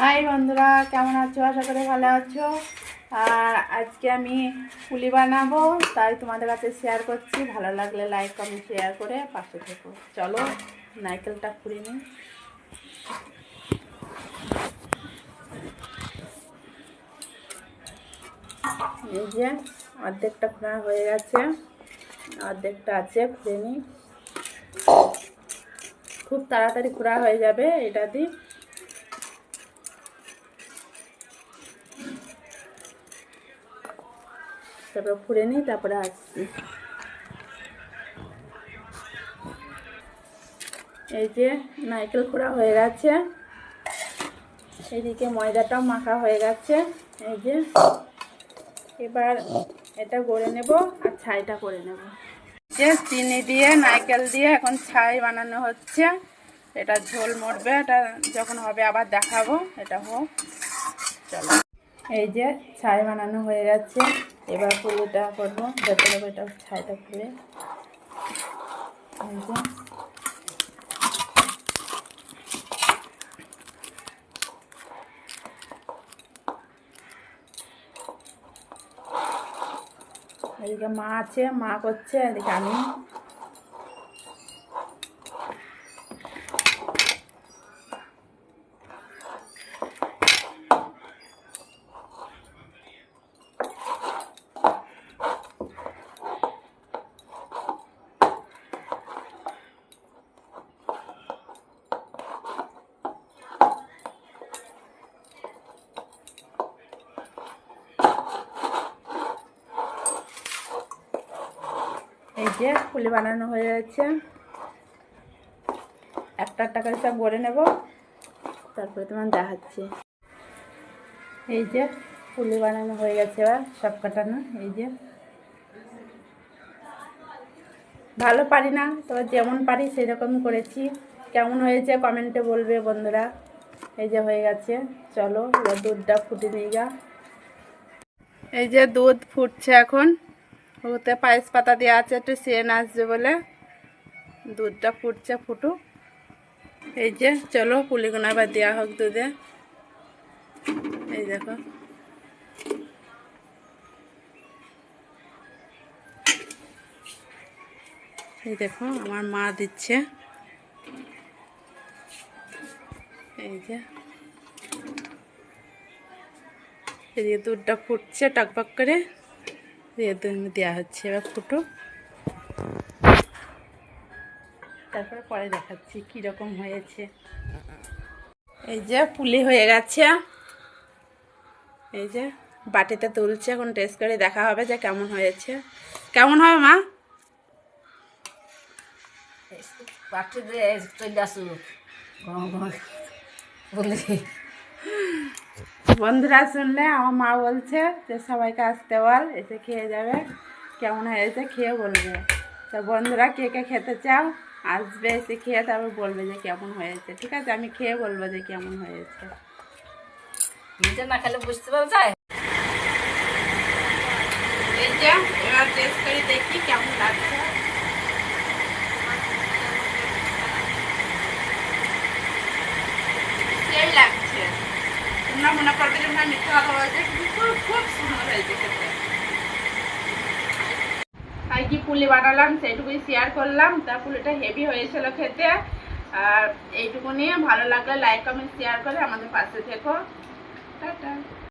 High বন্ধুরা, কেমন আছো? আশা করে ভালো আছো। আর আজকে আমি পুলি বানাবো, তাই তোমাদের কাছে শেয়ার করছি। ভালো লাগলে লাইক কমেন্ট শেয়ার করে পাশে থেকো। চলো নাইকেলটা খুঁড়ে নিই। এই যে, অর্ধেকটা খোঁড়া হয়ে গেছে। অর্ধেকটা আছে খুঁড়ে নিই। খুব তাড়াতাড়ি খোঁড়া হয়ে যাবে, এটা দিয়ে। তারপর ফুড়ে নিই তারপরে আসছি এই যে নারকেল খোড়া হয়ে গেছে। এদিকে ময়দাটাও মাখা হয়ে গেছে। এই যে এবার এটা গড়ে নেব আর ছাইটা করে নেব। যে চিনি দিয়ে, নারকেল দিয়ে এখন ছাই বানানো হচ্ছে। এটা ঝোল মরবে, এটা যখন হবে আবার দেখাবো, এটা হোক। চলো। এই যে ছাই বানানো হয়ে গেছে। এবার পুরোটা করব ভেতরে এটা ছাইটা খুলে। এদিকে মা আছে মা করছে এদিকে আমি। এই যে পুলি বানানো হয়ে যাচ্ছে একটা একটা করে সব গড়ে নেব, তারপরে তোমার দেখাচ্ছি। এই যে পুলি বানানো হয়ে গেছে এবার, সব কাটানো, এই যে। ভালো পারি না, তবে যেমন পারি সেরকম করেছি। কেমন হয়েছে কমেন্টে বলবে বন্ধুরা। এই যে হয়ে গেছে, চলো এবার দুধটা ফুটে নিয়ে গা। এই যে দুধ ফুটছে এখন। ওতে পায়েস পাতা দেওয়া আছে, একটু সেন আসবে বলে। দুধটা ফুটছে, ফুটুক। এই যে, চলো পুলিগুনা আবার দেওয়া হোক দুধে। এই দেখো। এই দেখো, আমার মা দিচ্ছে। এই যে। এদিকে দুধটা ফুটছে, টকবক করে। দেওয়া হচ্ছে। এবার ফুটো। তারপরে পরে দেখাচ্ছি কীরকম হয়েছে। এই যে পুলি হয়ে গেছে। এই যে বাটিতে তুলছে, এখন টেস্ট করে দেখা হবে যে কেমন হয়েছে। কেমন হবে, মা? দিয়ে চলে আসু গরম গরম বলে বন্ধুরা শুনলে আমার মা বলছে যে সবাইকে আসতে বল, এসে খেয়ে যাবে। কেমন হয়েছে খেয়ে বলবে। তো বন্ধুরা কে কে খেতে চাও, আসবে, এসে খেয়ে তারপর বলবে যে কেমন হয়েছে। ঠিক আছে, আমি খেয়ে বলব যে কেমন হয়েছে। নিজে না খেলে বুঝতে পারা এই যে, এবার টেস্ট করে দেখি কেমন লাগছে সেই লাগছে তোমরা মনে করবে যে মনে মিথ্যা কথা বলছে কিন্তু খুব সুন্দর হয়েছে খেতে আর কি পুলি বানালাম, সেইটুকুই শেয়ার করলাম। তা পুলিটা হেভি হয়েছিল খেতে। আর এইটুকু নিয়ে ভালো লাগলে লাইক কমেন্ট শেয়ার করে আমাদের পাশে থেকো। টাটা।